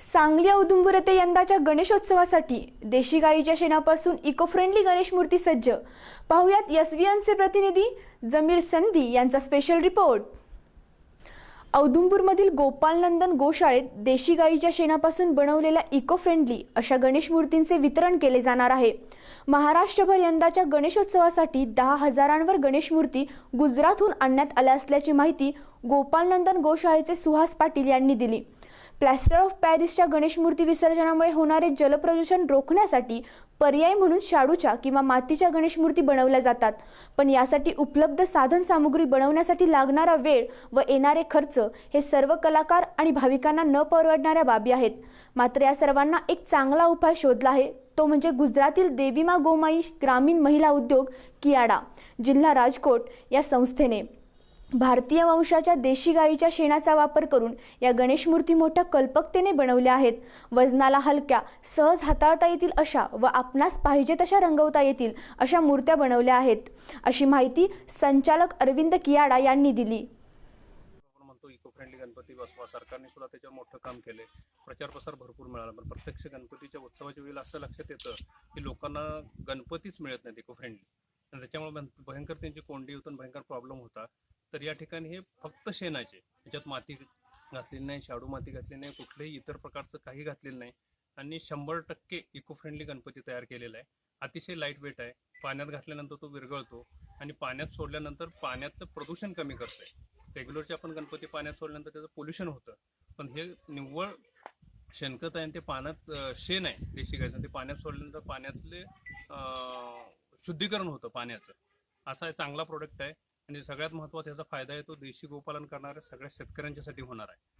सांगली औदुंबर येथे यंदाच्या गणेशोत्सवासाठी देशी गाईच्या शेणापासून इको फ्रेंडली गणेश मूर्ती सज्ज. पाहुयात एसव्हीएनचे प्रतिनिधी जमीर संधी यांचा स्पेशल रिपोर्ट औदुंबूरमधील गोपालनंदन गोशाळेत देशी गाईच्या शेणापासून बनवलेल्या इको फ्रेंडली अशा गणेश मूर्तींचे वितरण केले जाणार आहे. महाराष्ट्रभर यंदाच्या गणेशोत्सवासाठी दहा हजारांवर गणेश मूर्ती गुजरातहून आणण्यात आल्या असल्याची माहिती गोपालनंदन गोशाळेचे सुहास पाटील यांनी दिली. प्लॅस्टर ऑफ पॅरिसच्या गणेश मूर्ती विसर्जनामुळे होणारे जलप्रदूषण रोखण्यासाठी पर्याय म्हणून शाडूच्या किंवा मातीच्या गणेश मूर्ती बनवल्या जातात. पण यासाठी उपलब्ध साधन सामुग्री बनवण्यासाठी लागणारा वेळ व येणारे खर्च हे सर्व कलाकार आणि भाविकांना न परवडणाऱ्या बाबी आहेत. मात्र या सर्वांना एक चांगला उपाय शोधला आहे. तो म्हणजे गुजरातील देवीमा गोमाई ग्रामीण महिला उद्योग कियाडा जिल्हा राजकोट या संस्थेने. भारतीय वंशाच्या देशी गाईच्या शेणाचा वापर करून या गणेश मूर्ती मोठ्या कल्पकतेने बनवल्या आहेत. वजनाला हलक्या सहज हाताळता येतील अशा व आपणास पाहिजे तशा रंगवता येतील अशा मूर्त्या बनवल्या आहेत. अशी माहिती संचालक अरविंद कियाडा यांनी दिली. आपण म्हणतो इको फ्रेंडली गणपती बसवा. सरकारने सुद्धा त्याच्यावर मोठं काम केले प्रचार प्रसार भरपूर मिळाला पण प्रत्यक्ष गणपतीच्या उत्सवाच्या वेळेला असं लक्षात येतं की लोकांना गणपतीच मिळत नाहीत इको फ्रेंडली आणि त्याच्यामुळे भयंकर त्यांची कोंडी होतं भयंकर प्रॉब्लेम होता. तर या ठिकाणी हे फक्त शेणाचे. याच्यात माती घातलेली नाही शाडू माती घातलेली नाही कुठलंही इतर प्रकारचं काही घातलेलं नाही. आणि शंभर टक्के इको फ्रेंडली गणपती तयार केलेला आहे. अतिशय लाइट वेट आहे. पाण्यात घातल्यानंतर तो विरघळतो आणि पाण्यात सोडल्यानंतर पाण्यातलं प्रदूषण कमी करतंय. रेग्युलरचे आपण गणपती पाण्यात सोडल्यानंतर त्याचं पोल्युशन होतं. पण हे निव्वळ शेणखत आहे आणि ते पाण्यात शेण आहे. देशी गायचं ते पाण्यात सोडल्यानंतर पाण्यातले शुद्धीकरण होतं पाण्याचं. असा चांगला प्रोडक्ट आहे. आणि सगळ्यात महत्त्वाचा याचा फायदा आहे तो देशी गोपालन करणाऱ्या सगळ्या शेतकऱ्यांच्यासाठी होणार आहे.